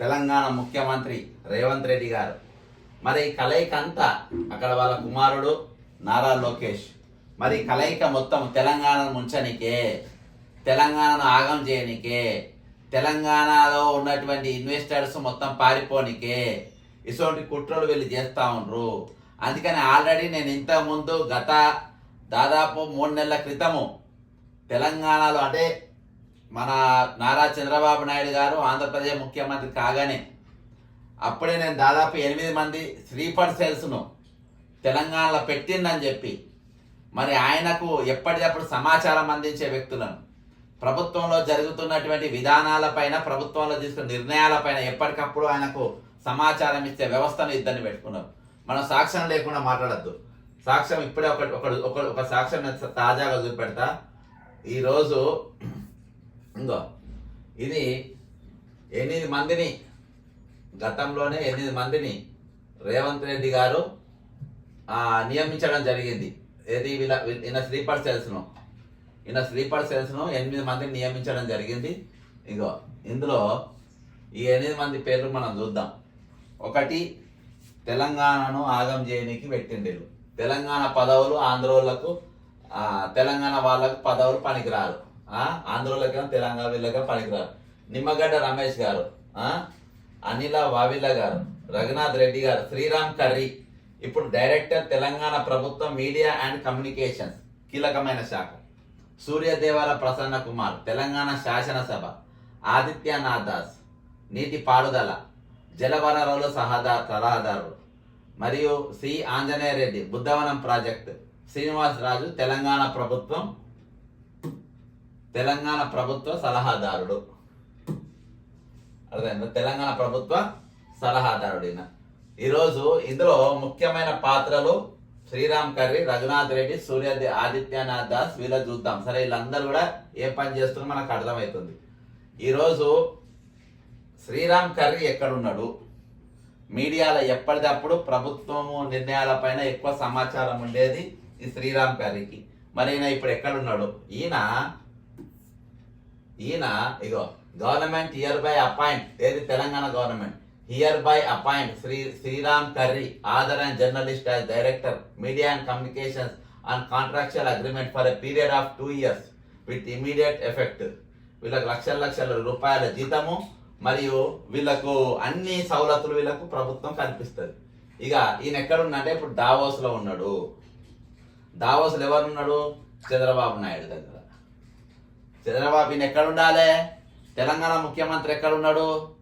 తెలంగాణ ముఖ్యమంత్రి రేవంత్ రెడ్డి గారు. మరి కలయిక అంతా అక్కడ వాళ్ళ కుమారుడు నారా లోకేష్. మరి కలయిక మొత్తం తెలంగాణను ముంచనికే తెలంగాణను ఆగం చేయనికే తెలంగాణలో ఉన్నటువంటి ఇన్వెస్టర్స్ మొత్తం పారిపోనికే ఇటువంటి కుట్రలు వీళ్ళు చేస్తూ ఉండరు. అందుకని ఆల్రెడీ నేను ఇంతకుముందు గత దాదాపు మూడు నెలల క్రితము తెలంగాణలో అంటే మన నారా చంద్రబాబు నాయుడు గారు ఆంధ్రప్రదేశ్ ముఖ్యమంత్రి కాగానే అప్పుడే నేను దాదాపు ఎనిమిది మంది స్లీపర్ సెల్స్ను తెలంగాణలో పెట్టిందని చెప్పి మరి ఆయనకు ఎప్పటికప్పుడు సమాచారం అందించే వ్యక్తులను ప్రభుత్వంలో జరుగుతున్నటువంటి విధానాలపైన ప్రభుత్వంలో తీసుకున్న నిర్ణయాలపైన ఎప్పటికప్పుడు ఆయనకు సమాచారం ఇచ్చే వ్యవస్థను ఇద్దరిని పెట్టుకున్నారు. మనం సాక్ష్యం లేకుండా మాట్లాడద్దు. సాక్ష్యం ఇప్పుడే ఒక ఒక ఒక సాక్ష్యం తాజాగా చూపెడతా. ఈరోజు ఇంకో ఇది ఎనిమిది మందిని గతంలోనే ఎనిమిది మందిని రేవంత్ రెడ్డి గారు నియమించడం జరిగింది. ఏది వీళ్ళ ఈయన స్లీపర్ సెల్స్ను ఈయన స్లీపర్ సెల్స్ను ఎనిమిది మందిని నియమించడం జరిగింది. ఇగో ఇందులో ఈ ఎనిమిది మంది పేర్లు మనం చూద్దాం. ఒకటి తెలంగాణను ఆగం చేయనీకి పెట్టిండేళ్ళు తెలంగాణ పదవులు ఆంధ్రోళ్ళకు తెలంగాణ వాళ్ళకు పదవులు పనికిరారు. ఆ, ఆంధ్రోళ్ళకేమో తెలంగాణ వీళ్ళకి పనికిరారు. నిమ్మగడ్డ రమేష్ గారు అనిల వావిల్ల గారు రఘునాథ్ రెడ్డి గారు శ్రీరామ్ కర్రీ. ఇప్పుడు డైరెక్టర్ తెలంగాణ ప్రభుత్వం మీడియా అండ్ కమ్యూనికేషన్స్ కీలకమైన శాఖ. సూర్యదేవాల ప్రసన్న కుమార్ తెలంగాణ శాసనసభ. ఆదిత్యనాథ్ దాస్ నీటి పారుదల జలవనరుల సహదా సలహాదారులు మరియు సి. ఆంజనేయ రెడ్డి బుద్ధవనం ప్రాజెక్టు. శ్రీనివాస్ రాజు తెలంగాణ ప్రభుత్వం తెలంగాణ ప్రభుత్వ సలహాదారుడు. అర్థమైందా? తెలంగాణ ప్రభుత్వ సలహాదారుడు ఈయన. ఈరోజు ఇందులో ముఖ్యమైన పాత్రలు శ్రీరామ్ కర్రీ రఘునాథ్ రెడ్డి సూర్యది ఆదిత్యనాథ్ దాస్ వీళ్ళ చూద్దాం. సరే వీళ్ళందరూ కూడా ఏ పని చేస్తున్నా మనకు అర్థమవుతుంది ఈరోజు శ్రీరామ్ కర్రీ ఎక్కడున్నాడు? మీడియాలో ఎప్పటికప్పుడు ప్రభుత్వము నిర్ణయాలపైన ఎక్కువ సమాచారం ఉండేది ఈ శ్రీరామ్ కర్రీకి. మరి ఈయన ఇప్పుడు ఎక్కడున్నాడు? ఈయన ఈయన ఇగో గవర్నమెంట్ హియర్ బై అపాయింట్ ఏది Telangana government? Hereby appoint Shri Sriram Karri author and journalist as director media and communications and contractual agreement for a period of two years with immediate effect వీళ్ళకి లక్షల లక్షల రూపాయల జీతము మరియు వీళ్ళకు అన్ని సవలతులు వీళ్ళకు ప్రభుత్వం కల్పిస్తుంది. ఇక ఈయన ఎక్కడున్నాడంటే ఇప్పుడు దావోస్లో ఉన్నాడు. దావోస్లో ఎవరున్నాడు? చంద్రబాబు నాయుడు దగ్గర. చంద్రబాబు ఈయన ఎక్కడ ఉండాలి? తెలంగాణ ముఖ్యమంత్రి ఎక్కడ ఉన్నాడు?